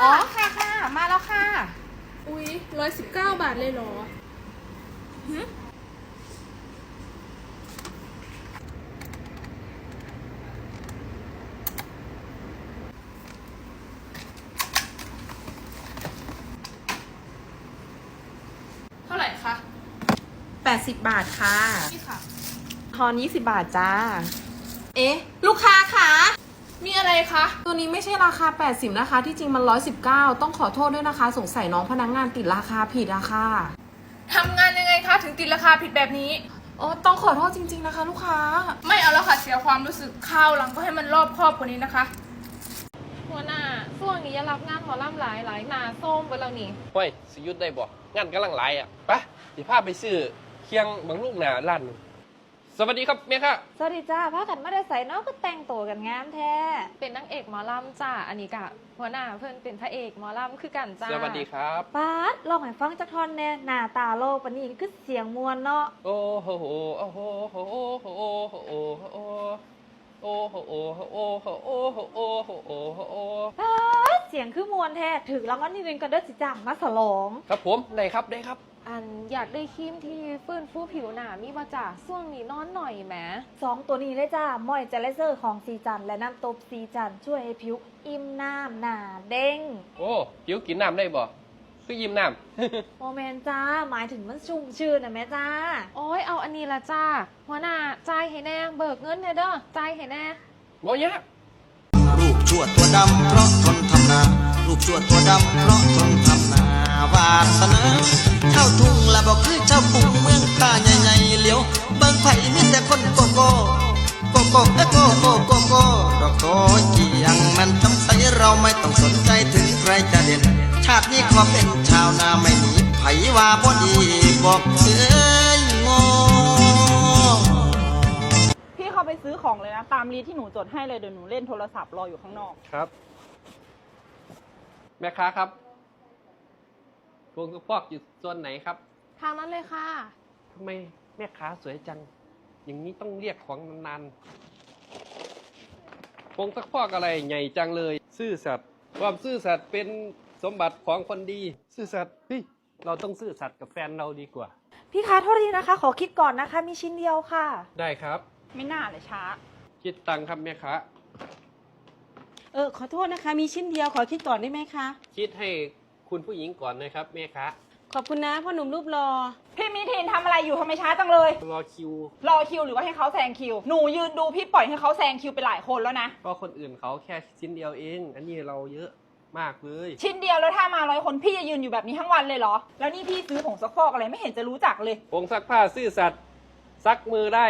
อ๋อค่ะค่ะมาแล้วค่ะ อุ๊ยร้อยสิบเก้าบาทเลยเหรอเท่าไหร่คะ80 บาทค่ะ นี่ค่ะ ทอน20 บาทจ้า เอ๊ะ ลูกค้าคะ มีอะไรคะ ตัวนี้ไม่ใช่ราคา 80 นะคะ ที่จริงมัน 119 ต้องขอโทษด้วยนะคะ สงสัยน้องพนักงงานติดราคาผิดอะค่ะทำงานยังไงคะ ถึงติดราคาผิดแบบนี้ โอ้ต้องขอโทษจริง ๆนะคะ ลูกค้า ไม่เอาแล้วค่ะ เสียความรู้สึกข้าวหลังก็ให้มันรอบครอบกว่านี้นะคะ หัวหน้าช่วงนี้อย่ารับงานหมอลำหลายหลายหนาส้มไปแล้วนี่ห้วยสิหยุดได้บ่งานกำลังหลายอะไปสิพาไปซื้อเคียงบางลูกหนาร้านหนึ่ง สวัสดีครับเมียค่ะ สวัสดีจ้าพากันมาได้ใส่เนาะก็แต่งตัวกันงามแท้ เป็นนางเอกหมอลำจ้าอันนี้กะหัวหน้าเพื่อนเป็นพระเอกหมอลำคือกันจ้าสวัสดีครับป๊าดลองให้ฟังจักท่อนแน่หน้าตาโลกปานนี้คือเสียงมวลเนาะโอ้โหโอ้โหโอ้โหโอ้โหโอ้โหโอ้โหโอ้โหโอ้โหโอ้โหโอ้โหโอ้โหโอ้โหป๊าดเสียงคือมวลแท้ถึงรางวัลที่หนึ่งก็เด้อสิจ้ามาสลอง ครับผมได้ครับได้ครับ อันอยากได้ครีมที่ฟื้นฟูผิวหนามีมาจ้าช่วงนี้นอนหน่อยแหมสองตัวนี้เลยจ้ามอยเจลเซอร์ของซีจันและน้ำตบซีจันช่วยให้ผิวอิ่มน้ำหนาเด้ง โอ้ผิวกินน้ำได้บ่คือยิ้มน้ำ โมเมนจ้า หมายถึงมันชุ่มชื่นนะแม่จ้า โอ้ยเอาอันนี้ละจ้า หัวหน้าจ่ายให้แน่เบิกเงินให้เด้อจ่ายให้แน่บ่ยากรูปชวดตัวดำเพราะทนทำนา รูปชวดตัวดำเพราะทนทำนาวาสนา เจ้าทุ่งละบอกคือเจ้าปุ่งเมืองตาใหญ่ๆเหลียวเบิ่งไผ่มีแต่คนโกโก้โกโก้เอ้ยโกโก้โกโก้ดอกโตกี่ยังมันจำใสเราไม่ต้องสนใจถึงใครจะเด่น ชาตินี้ขอเป็นชาวนาไม่หนีไผว่าบ่ดีบอกเอ้ยงอพี่เข้าไปซื้อของเลยนะ ตามรีดที่หนูจดให้เลยเดี๋ยวหนูเล่นโทรศัพท์รออยู่ข้างนอก ครับ แม่ค้าครับ พวงกระพอกอยู่ส่วนไหนครับ ทางนั้นเลยค่ะ ทำไมแม่ค้าสวยจัง อย่างนี้ต้องเรียกของนานๆพงสักพอกอะไรใหญ่จังเลย ซื่อสัตย์ความซื่อสัตย์เป็นสมบัติของคนดี ซื่อสัตย์เฮ้ยเราต้องซื่อสัตย์กับแฟนเราดีกว่า พี่คะโทษทีนะคะ ขอคิดก่อนนะคะ มีชิ้นเดียวค่ะ ได้ครับ ไม่น่าเลยช้า คิดตังค์ครับแม่ค้าเออขอโทษนะคะ มีชิ้นเดียวขอคิดก่อนได้ไหมคะ คิดให้ คุณผู้หญิงก่อนนะครับแม่ค้าขอบคุณนะพ่อหนุ่มรูปรอ พี่มิทินทำอะไรอยู่ทำไมช้าจังเลย รอคิว รอคิวหรือว่าให้เขาแซงคิว หนูยืนดูพี่ปล่อยให้เขาแซงคิวไปหลายคนแล้วนะ ก็คนอื่นเขาแค่ชิ้นเดียวเอง อันนี้เราเยอะมากเลย ชิ้นเดียวแล้วถ้ามาร้อยคนพี่จะยืนอยู่แบบนี้ทั้งวันเลยเหรอ แล้วนี่พี่ซื้อผงซักฟอกอะไรไม่เห็นจะรู้จักเลยผงซักผ้าซื่อสัตย์ซักมือได้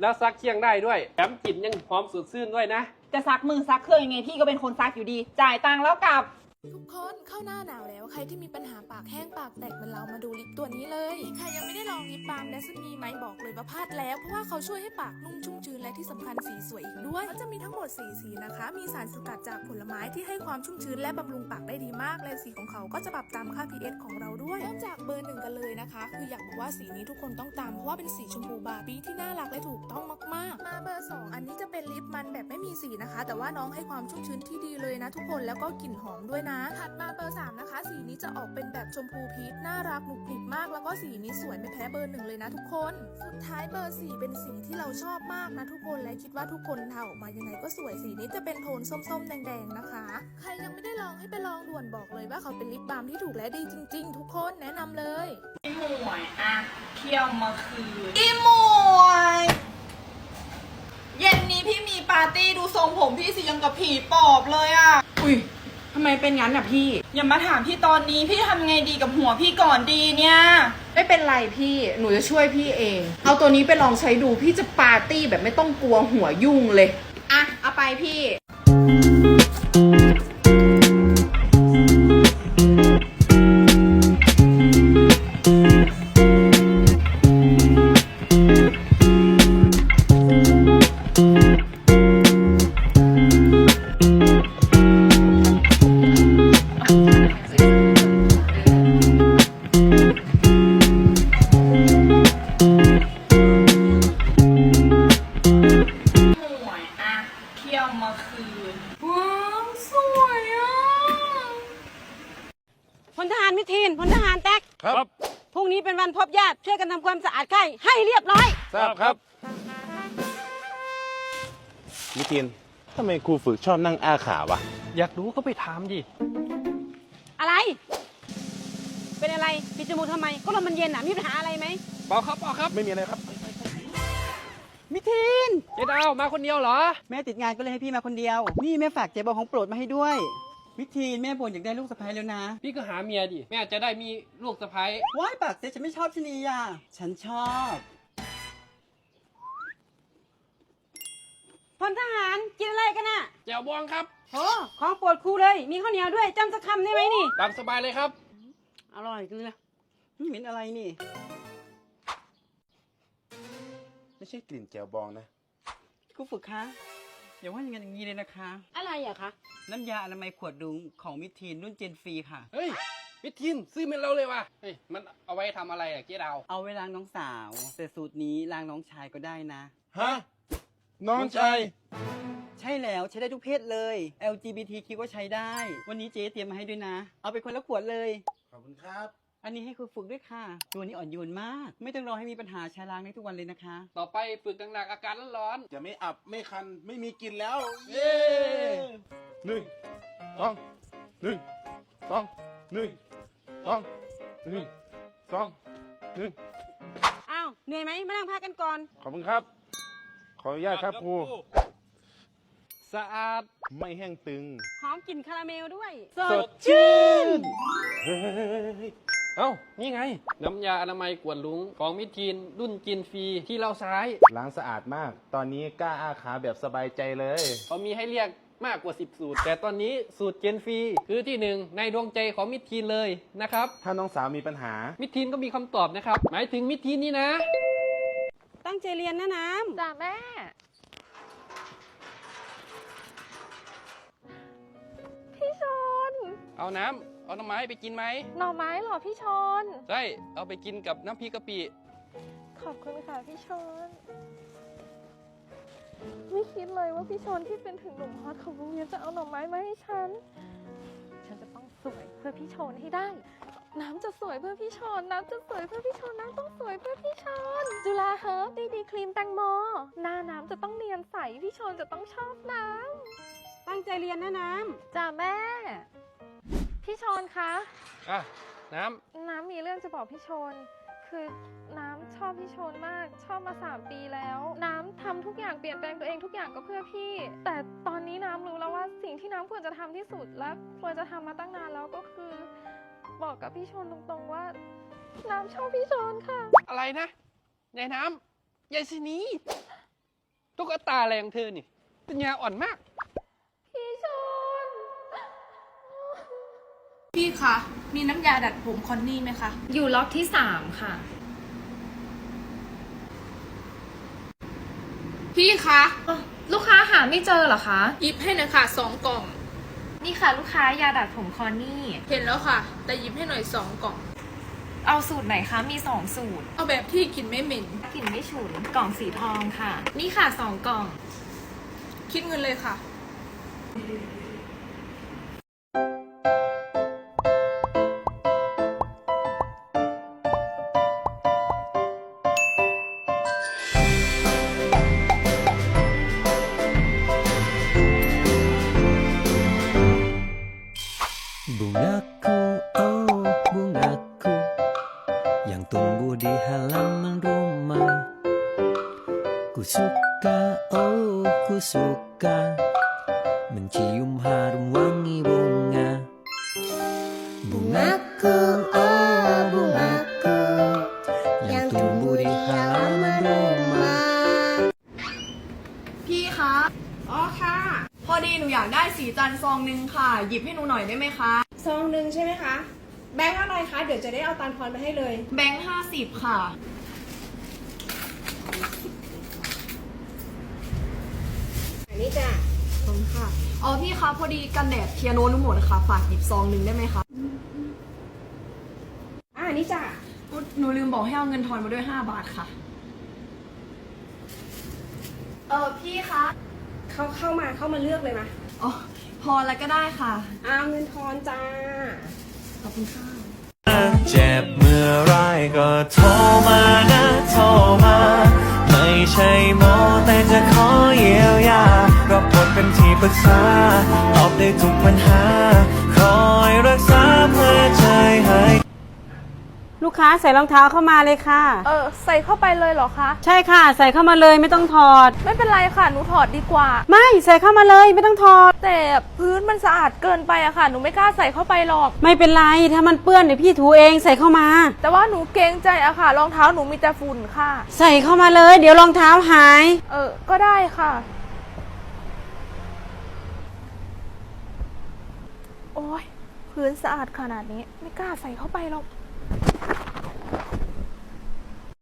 แล้วซักเคียงได้ด้วยแถมกลิ่นยังหอมสดชื่นด้วยนะ จะซักมือซักเครื่องยังไงพี่ก็เป็นคนซักอยู่ดี จ่ายตังค์แล้วกลับ ทุกคนเข้าหน้าหนาวแล้วใครที่มีปัญหาปากแห้งปากแตกเหมือนเรามาดูลิปตัวนี้เลยใครยังไม่ได้ลองลิปบาล์มแดซมีไหมบอกเลยว่าพลาดแล้ว เพราะว่าเขาช่วยให้ปากนุ่มชุ่มชื้นและที่สำคัญสีสวยอีกด้วยมันจะมีทั้งหมด4สีนะคะ มีสารสกัดจากผลไม้ที่ให้ความชุ่มชื้นและบำรุงปากได้ดีมาก และสีของเขาก็จะปรับตามค่า pH ของเราด้วยเริ่มจากเบอร์หนึ่งกันเลยนะคะ คืออยากบอกว่าสีนี้ทุกคนต้องตามเพราะว่าเป็นสีชมพูบาร์บี้ที่น่ารักและถูกต้องมากๆ มาเบอร์สองอันนี้จะเป็นลิปมันแบบไม่มีสีนะคะ แต่ว่าน้องให้ความชุ่มชื้นที่ดีเลยนะ ทุกคนแล้วก็กลิ่นหอมด้วยนะถัดมาเบอร์สามนะคะ สีนี้จะออกเป็นแบบชมพูพีชน่ารักหนุกหนิกมาก แล้วก็สีนี้สวยไม่แพ้เบอร์หนึ่งเลยนะทุกคน สุดท้ายเบอร์สี่เป็นสีที่เราชอบมากนะทุกคนและคิดว่าทุกคนทาออกมายังไงก็สวยสีนี้จะเป็นโทนส้มๆ แดงๆนะคะ ใครยังไม่ได้ลองให้ไปลองด่วนบอกเลยว่าเขาเป็นลิปบาล์มที่ถูกและดีจริง ๆ ทุกคนแนะนำเลยหมวยอะเที่ยวมาคืนอีหมวยเย็นนี้พี่มีปาร์ตี้ดูทรงผมพี่สิยังกับผีปอบเลยอะอุ้ย ทำไมเป็นงั้นอะพี่ อย่ามาถามพี่ตอนนี้พี่ทำไงดีกับหัวพี่ก่อนดีเนี่ย ไม่เป็นไรพี่หนูจะช่วยพี่เอง เอาตัวนี้ไปลองใช้ดูพี่จะปาร์ตี้แบบไม่ต้องกลัวหัวยุ่งเลย อะ เอาไปพี่ นี้เป็นวันพบญาติช่วยกันทำความสะอาดไข้ให้เรียบร้อย ทราบครับ มิทินทำไมครูฝึกชอบนั่งอ้าขาวะ อยากรู้ก็ไปถามดิ อะไร เป็นอะไรปิดจมูกทำไม ก็ลมมันเย็นอะ มีปัญหาอะไรไหมเปล่าครับเปล่าครับไม่มีอะไรครับ มิทีนเจ๊ดาวมาคนเดียวเหรอ แม่ติดงานก็เลยให้พี่มาคนเดียว นี่แม่ฝากเจ๊บอของโปรดมาให้ด้วย มิทีนแม่บ่นอยากได้ลูกสะใภ้แล้วนะพี่ก็หาเมียดิ แม่จะได้มีลูกสะใภ้ว้ายปากเจ๊ฉันไม่ชอบชะนีอะฉันชอบพลทหารกินอะไรกันน่ะแจวบองครับโอ้ของโปรดครูเลย มีข้าวเหนียวด้วยจำสักคำได้ไหมนี่ ตามสบายเลยครับ อร่อยจังเลยนี่เหม็นอะไรนี่ ไม่ใช่กลิ่นแจวบองนะครูฝึกคะ อย่าว่าอย่างนั้นอย่างนี้เลยนะคะ อะไรอะคะ น้ำยาอนามัยขวดดุงของมิทีนรุ่นเจนฟรีค่ะ เฮ้ยมิทินซื้อเป็นเราเลยว่ะเฮ้ยมันเอาไว้ทำอะไรอะเจ๊ดาวเอาไว้ล้างน้องสาว แต่สูตรนี้ล้างน้องชายก็ได้นะ ฮะน้องชายใช่แล้วใช้ได้ทุกเพศเลย LGBTQ ก็ใช้ได้ วันนี้เจ๊เตรียมมาให้ด้วยนะ เอาไปคนละขวดเลย ขอบคุณครับ อันนี้ให้ครูฝึกด้วยค่ะ ตัวนี้อ่อนโยนมาก ไม่ต้องรอให้มีปัญหาใช้ล้างได้ทุกวันเลยนะคะ ต่อไปฝึกหนักๆอาการร้อนจะไม่อับไม่คันไม่มีกลิ่นแล้วๆเย้หนึ่งสองหนึ่งสองหนึ่งสองหนึ่งสองหนึ่งอ้าวเหนื่อยไหมมานั่งพักกันก่อน ขอบคุณครับ ขออนุญาตครับครูสะอาดไม่แห้งตึง หอมกลิ่นคาราเมลด้วย สดชื่น เฮ้ย เอ้า นี่ไง น้ำยาอนามัยกวนลุง ของมิทีน รุ่นกินฟรีที่เราใช้ล้างสะอาดมาก ตอนนี้กล้าอ้าขาแบบสบายใจเลย เขามีให้เรียกมากกว่า 10 สูตร แต่ตอนนี้สูตรเจนฟรีคือที่หนึ่งในดวงใจของมิทีนเลยนะครับ ถ้าน้องสาวมีปัญหา มิทีนก็มีคำตอบนะครับ หมายถึงมิทีนนี่นะ ตั้งใจเรียนนะน้ำจ้าแม่ พี่ชน เอาน้ำ เอาน้ำไม้ไปกินไหมหน่อไม้เหรอพี่ชน ใช่ เอาไปกินกับน้ำพริกกะปิขอบคุณค่ะพี่ชน ไม่คิดเลยว่าพี่ชนที่เป็นถึงหนุ่มฮอตของโรงเรียนจะเอาหน่อไม้มาให้ฉัน ฉันจะต้องสวยเพื่อพี่ชนให้ได้ น้ำจะสวยเพื่อพี่ชน น้ำจะสวยเพื่อพี่ชน น้ำต้องสวยเพื่อพี่ชน จุฬาเฮิร์บดีดีครีมแตงโม หน้าน้ำจะต้องเนียนใส พี่ชนจะต้องชอบน้ตั้งใจเรียนนะน้ำจ้าแม่ พี่ชนคะ อะน้น้ำมีเรื่องจะบอกพี่ชน คือน้ำชอบพี่ชนมากชอบมาสามปีแล้ว น้ำทำทุกอย่างเปลี่ยนแปลงตัวเองทุกอย่างก็เพื่อพี่ แต่ตอนนี้น้ำรู้แล้วว่าสิ่งที่น้ำควรจะทำที่สุดและควรจะทำมาตั้งนานแล้วก็คือ บอกกับพี่ชนตรงๆว่า น้ำชอบพี่ชนค่ะำอะไรนะยายน้ำยายสินีตุ๊กตาอะไรของเธอนี่ปัญญาอ่อนมาก พี่คะ มีน้ำยาดัดผมคอนนี่ไหมคะ อยู่ล็อกที่สามค่ะ พี่คะลูกค้าหาไม่เจอเหรอคะ หยิบให้หน่อยค่ะสองกล่อง นี่ค่ะ ลูกค้ายาดัดผมคอนนี่ เห็นแล้วค่ะ แต่หยิบให้หน่อยสองกล่อง เอาสูตรไหนคะ มีสองสูตร เอาแบบที่กลิ่นไม่เหม็น กลิ่นไม่ฉุน กล่องสีทองค่ะ นี่ค่ะสองกล่อง คิดเงินเลยค่ะ suka, oh ku suka Mencium harum wangi bunga Bungaku, oh bungaku Yang tumbuh di halaman rumah พี่คะอ๋อค่ะ พอดีหนูอยากได้สีจันทร์ซองหนึงค่ะ หยิบให้หนูหน่อยได้ไหมคะซองหนึ่งใช่ไหมคะ แบงค์อะไรคะ เดี๋ยวจะได้เอาตันทอนไปให้เลย แบงค์ห้าสิบค่ะ อันนี้จ้ะขอบคุณค่ะอ๋อพี่คะพอดีกันแดดเทียโนหนูหมดค่ะฝากหยิบซองหนึงได้ไหมคะอ่านี่จ้ะอุ๊ยหนูลืมบอกให้เอาเงินทอนมาด้วย 5 บาทค่ะ เออพี่คะเข้าเข้ามาเข้ามาเลือกเลยมาอ๋อพอแล้วก็ได้ค่ะ เอาเงินทอนจ้า ขอบคุณค่ะ เจ็บเมื่อไรก็โทรมานะโทรมา ไม่ใช่หมอแต่จะขอเยียวยาก็ปลดเป็นที่ปรึกษา ตอบได้ทุกปัญหา คอยรักษาเพื่อใจให้ลูกค้าใส่รองเท้าเข้ามาเลยค่ะ เออใส่เข้าไปเลยเหรอคะ ใช่ค่ะ ใส่เข้ามาเลยไม่ต้องถอด ไม่เป็นไรค่ะ หนูถอดดีกว่า ไม่ใส่เข้ามาเลยไม่ต้องถอด แต่พื้นมันสะอาดเกินไปอะค่ะ หนูไม่กล้าใส่เข้าไปหรอก ไม่เป็นไรถ้ามันเปื้อนเดี๋ยวพี่ถูเองใส่เข้ามา แต่ว่าหนูเกรงใจอะค่ะ รองเท้าหนูมีแต่ฝุ่นค่ะ ใส่เข้ามาเลย เดี๋ยวรองเท้าหาย เออ ก็ได้ค่ะ อ้ยพื้นสะอาดขนาดนี้ ไม่กล้าใส่เข้าไปหรอก